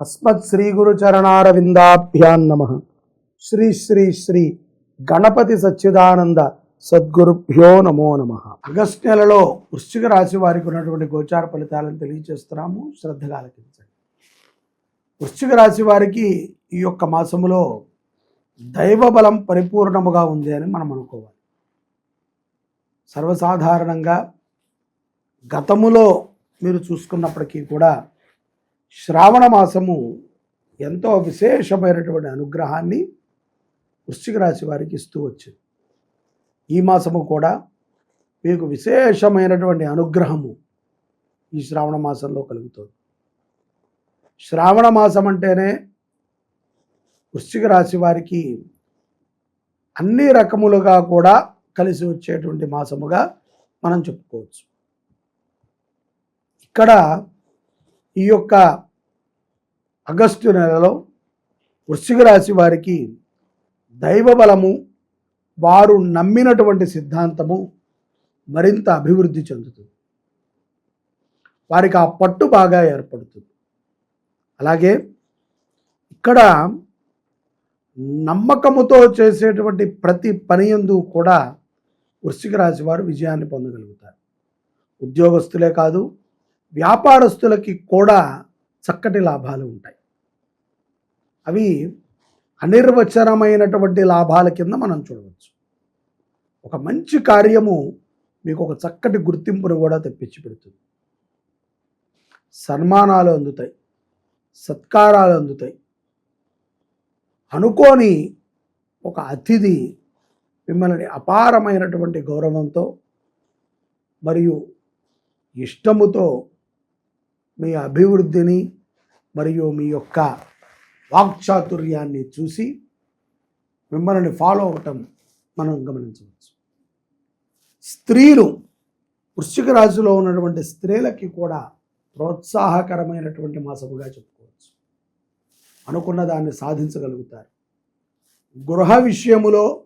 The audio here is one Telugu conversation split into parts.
అస్మత్ శ్రీ గురు చరణారవిందాభ్యాన్ నమ. శ్రీ శ్రీ శ్రీ గణపతి సచ్చిదానంద సద్గురుభ్యో నమో నమ. ఆగస్టు నెలలో వృశ్చిక రాశి వారికి ఉన్నటువంటి గోచార ఫలితాలను తెలియజేస్తున్నాము. శ్రద్ధగా ఆలకించండి. వృశ్చిక రాశి వారికి ఈ యొక్క మాసములో దైవ బలం పరిపూర్ణముగా ఉంది అని మనం అనుకోవాలి. సర్వసాధారణంగా గతములో మీరు చూసుకున్నప్పటికీ కూడా శ్రావణ మాసము ఎంతో విశేషమైనటువంటి అనుగ్రహాన్ని వృశ్చిక రాశి వారికి ఇస్తూ వచ్చింది. ఈ మాసము కూడా మీకు విశేషమైనటువంటి అనుగ్రహము ఈ శ్రావణ మాసంలో కలుగుతుంది. శ్రావణ మాసం అంటేనే వృశ్చిక రాశి వారికి అన్ని రకములుగా కూడా కలిసి వచ్చేటువంటి మాసముగా మనం చెప్పుకోవచ్చు. ఇక్కడ ఈ యొక్క ఆగస్టు నెలలో వృశ్చిక రాశి వారికి దైవ బలము వారు నమ్మినటువంటి సిద్ధాంతము మరింత అభివృద్ధి చెందుతుంది. వారికి ఆ పట్టు బాగా ఏర్పడుతుంది. అలాగే ఇక్కడ నమ్మకముతో చేసేటువంటి ప్రతి పని ఎందు కూడా వృశ్చిక రాశి వారు విజయాన్ని పొందగలుగుతారు. ఉద్యోగస్తులే కాదు వ్యాపారస్తులకి కూడా చక్కటి లాభాలు ఉంటాయి. అవి అనిర్వచనమైనటువంటి లాభాల కింద మనం చూడవచ్చు. ఒక మంచి కార్యము మీకు ఒక చక్కటి గుర్తింపును కూడా తెప్పించి పెడుతుంది. సన్మానాలు అందుతాయి. సత్కారాలు అందుతాయి. అనుకోని ఒక అతిథి మిమ్మల్ని అపారమైనటువంటి గౌరవంతో మరియు ఇష్టముతో మీ అభివృద్ధిని మరియు మీ యొక్క వాక్చాతుర్యాన్ని చూసి మిమ్మల్ని ఫాలో అవటం మనం గమనించవచ్చు. స్త్రీలు వృశ్చిక రాశిలో ఉన్నటువంటి స్త్రీలకి కూడా ప్రోత్సాహకరమైనటువంటి మాసముగా చెప్పుకోవచ్చు. అనుకున్న దాన్ని సాధించగలుగుతారు. గృహ విషయములో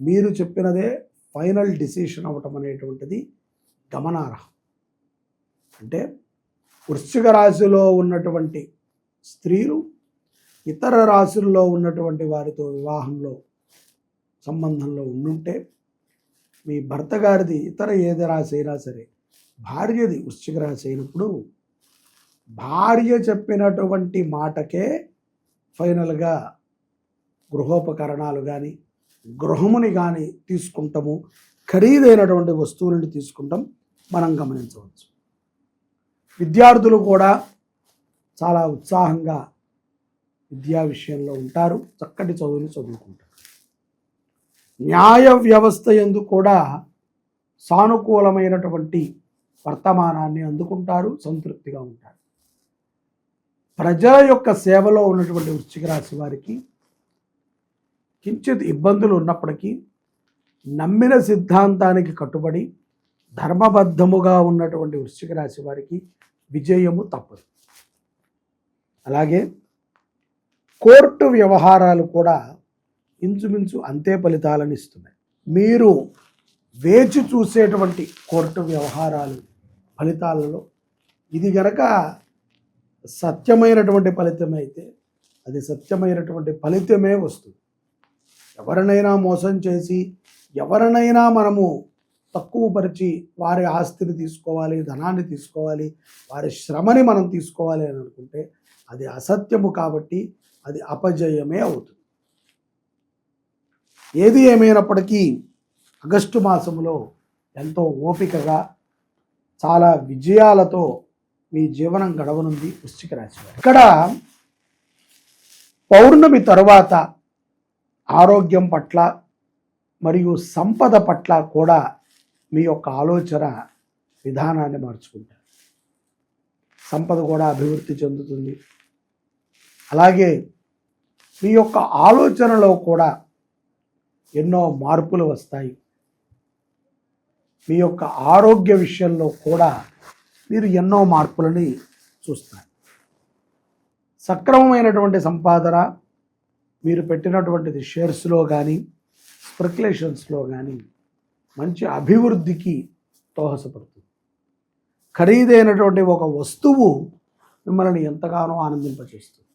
మీరు చెప్పినదే ఫైనల్ డిసిషన్ అవటం అనేటువంటిది గమనార్హం. అంటే వృశ్చిక రాశిలో ఉన్నటువంటి స్త్రీలు ఇతర రాశుల్లో ఉన్నటువంటి వారితో వివాహంలో సంబంధంలో ఉండుంటే మీ భర్త గారిది ఇతర ఏది రాశి అయినా సరే భార్యది వృశ్చిక రాశి అయినప్పుడు భార్య చెప్పినటువంటి మాటకే ఫైనల్గా గృహోపకరణాలు కానీ గృహముని కానీ తీసుకుంటాము. ఖరీదైనటువంటి వస్తువులను తీసుకుంటాం. మనం గమనించవచ్చు. విద్యార్థులు కూడా చాలా ఉత్సాహంగా విద్యా విషయంలో ఉంటారు చక్కటి చదువులు చదువుకుంటారు. న్యాయ వ్యవస్థ ఎందు కూడా సానుకూలమైనటువంటి వర్తమానాన్ని అందుకుంటారు సంతృప్తిగా ఉంటారు. ప్రజల యొక్క సేవలో ఉన్నటువంటి వృశ్చిక రాశి వారికి కించిత్ ఇబ్బందులు ఉన్నప్పటికీ నమ్మిన సిద్ధాంతానికి కట్టుబడి ధర్మబద్ధముగా ఉన్నటువంటి వృశ్చిక రాశి వారికి విజయము తప్పదు. అలాగే కోర్టు వ్యవహారాలు కూడా ఇంచుమించు అంతే ఫలితాలను ఇస్తున్నాయి. మీరు వేచి చూసేటువంటి కోర్టు వ్యవహారాలు ఫలితాలలో ఇది గనక సత్యమైనటువంటి ఫలితమైతే అయితే అది సత్యమైనటువంటి ఫలితమే వస్తుంది. ఎవరినైనా మోసం చేసి ఎవరినైనా మనము తక్కువపరిచి వారి ఆస్తిని తీసుకోవాలి ధనాన్ని తీసుకోవాలి వారి శ్రమని మనం తీసుకోవాలి అని అనుకుంటే అది అసత్యము కాబట్టి అది అపజయమే అవుతుంది. ఏది ఏమైనప్పటికీ ఆగస్టు మాసంలో ఎంతో ఓపికగా చాలా విజయాలతో మీ జీవనం గడవనుంది వృశ్చిక రాశి ఇక్కడ పౌర్ణమి తరువాత ఆరోగ్యం పట్ల మరియు సంపద పట్ల కూడా మీ యొక్క ఆలోచన విధానాన్ని మార్చుకుంటారు. సంపద కూడా అభివృద్ధి చెందుతుంది. అలాగే మీ యొక్క ఆలోచనలో కూడా ఎన్నో మార్పులు వస్తాయి. మీ యొక్క ఆరోగ్య విషయంలో కూడా మీరు ఎన్నో మార్పులని చూస్తారు. సక్రమమైనటువంటి సంపాదన మీరు పెట్టినటువంటిది షేర్స్లో కానీ స్పెక్యులేషన్స్లో కానీ మంచి అభివృద్ధికి దోహదపడుతుంది. ఖరీదైనటువంటి ఒక వస్తువు మిమ్మల్ని ఎంతగానో ఆనందింపచేస్తుంది.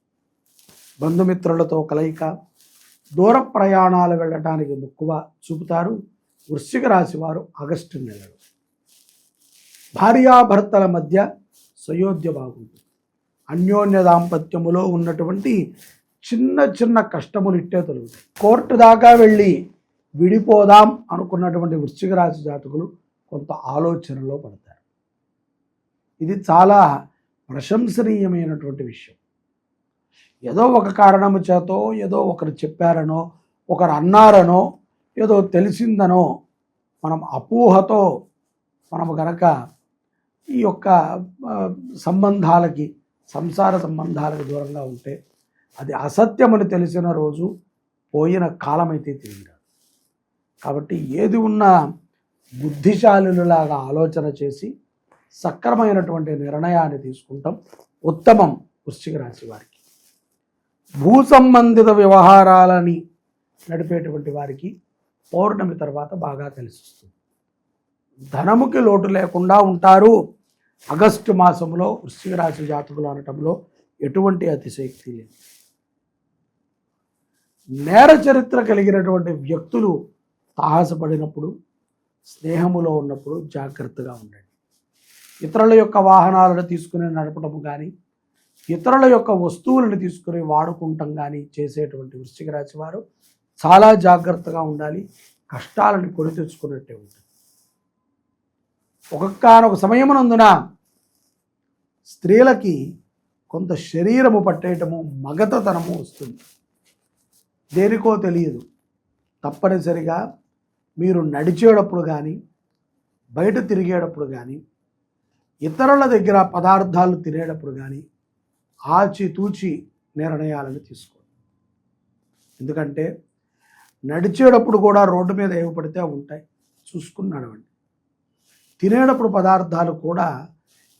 బంధుమిత్రులతో కలయిక దూర ప్రయాణాలు వెళ్ళటానికి మక్కువ చూపుతారు. వృశ్చిక రాశి వారు ఆగస్టు నెలలో. భార్యాభర్తల మధ్య సయోధ్య బాగుంటుంది. అన్యోన్య దాంపత్యములో ఉన్నటువంటి చిన్న చిన్న కష్టములు ఇట్టే తొలుగుతాయి. కోర్టు దాకా వెళ్ళి విడిపోదాం అనుకున్నటువంటి వృశ్చిక రాశి జాతకులు కొంత ఆలోచనలో పడతారు. ఇది చాలా ప్రశంసనీయమైనటువంటి విషయం. ఏదో ఒక కారణము చేతో ఏదో ఒకరు చెప్పారనో ఒకరు అన్నారనో ఏదో తెలిసిందనో మనం అపోహతో మనం గనక ఈ యొక్క సంబంధాలకి సంసార సంబంధాలకు దూరంగా ఉంటే అది అసత్యమని తెలిసిన రోజు పోయిన కాలమైతే తిరిగి కాబట్టి ఏది ఉన్నా బుద్ధిశాలులాగా ఆలోచన చేసి సక్రమైనటువంటి నిర్ణయాన్ని తీసుకుంటాం. ఉత్తమం వృశ్చిక రాశి వారికి. భూ సంబంధిత వ్యవహారాలని నడిపేటువంటి వారికి పౌర్ణమి తర్వాత బాగా తెలిసిస్తుంది ధనముకి లోటు లేకుండా ఉంటారు. ఆగస్టు మాసంలో వృశ్చిక రాశి జాతకులు అనటంలో ఎటువంటి అతిశయక్తి లేదు. నేర చరిత్ర కలిగినటువంటి వ్యక్తులు సాహసపడినప్పుడు స్నేహములో ఉన్నప్పుడు జాగ్రత్తగా ఉండండి. ఇతరుల యొక్క వాహనాలను తీసుకుని నడపడం కానీ ఇతరుల యొక్క వస్తువులను తీసుకుని వాడుకుంటాం కానీ చేసేటువంటి వృశ్చిక రాశి వారు చాలా జాగ్రత్తగా ఉండాలి. కష్టాలను కొని తెచ్చుకున్నట్టే ఉంటుంది. ఒక్కొక్కనొక సమయమునందున స్త్రీలకి కొంత శరీరము పట్టేయటము మగతతనము వస్తుంది. దేనికో తెలియదు. తప్పనిసరిగా మీరు నడిచేటప్పుడు కానీ బయట తిరిగేటప్పుడు కానీ ఇతరుల దగ్గర పదార్థాలు తినేటప్పుడు కానీ ఆచితూచి నిర్ణయాలను తీసుకోండి. ఎందుకంటే నడిచేటప్పుడు కూడా రోడ్డు మీద ఏవి పడితే ఉంటాయి. చూసుకుని నడవండి. తినేటప్పుడు పదార్థాలు కూడా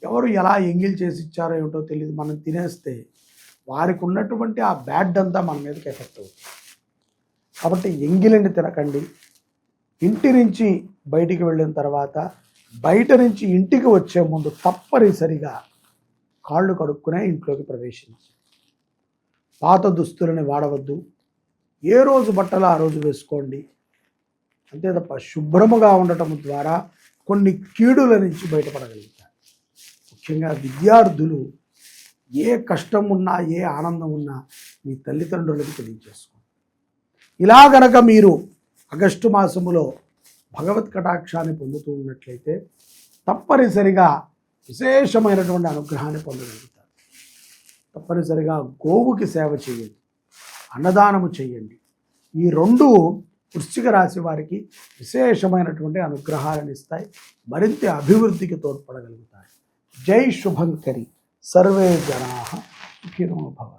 ఎవరు ఎలా ఎంగిల్ చేసి ఇచ్చారో ఏమిటో తెలియదు మనం తినేస్తే వారికి ఉన్నటువంటి ఆ బ్యాడ్ అంతా మన మీదకి ఎఫెక్ట్ అవుతుంది. కాబట్టి ఎంగిలిని తినకండి. ఇంటి నుంచి బయటికి వెళ్ళిన తర్వాత బయట నుంచి ఇంటికి వచ్చే ముందు తప్పనిసరిగా కాళ్ళు కడుక్కునే ఇంట్లోకి ప్రవేశించి. పాత దుస్తులని వాడవద్దు. ఏ రోజు బట్టలు ఆ రోజు వేసుకోండి. అంతే తప్ప శుభ్రముగా ఉండటం ద్వారా కొన్ని కీడుల నుంచి బయటపడగలుగుతారు. ముఖ్యంగా విద్యార్థులు ఏ కష్టం ఉన్నా ఏ ఆనందం ఉన్నా మీ తల్లిదండ్రులకు తెలియజేసుకోండి. ఇలా గనక మీరు ఆగస్టు మాసములో భగవత్ కటాక్షాన్ని పొందుతూ ఉన్నట్లయితే తప్పనిసరిగా విశేషమైనటువంటి అనుగ్రహాన్ని పొందగలుగుతారు. తప్పనిసరిగా గోవుకి సేవ చేయండి అన్నదానము చేయండి. ఈ రెండు వృశ్చిక రాశి వారికి విశేషమైనటువంటి అనుగ్రహాలను ఇస్తాయి మరింత అభివృద్ధికి తోడ్పడగలుగుతాయి. జై శుభంకరి. సర్వే జనా సుఖినో భవ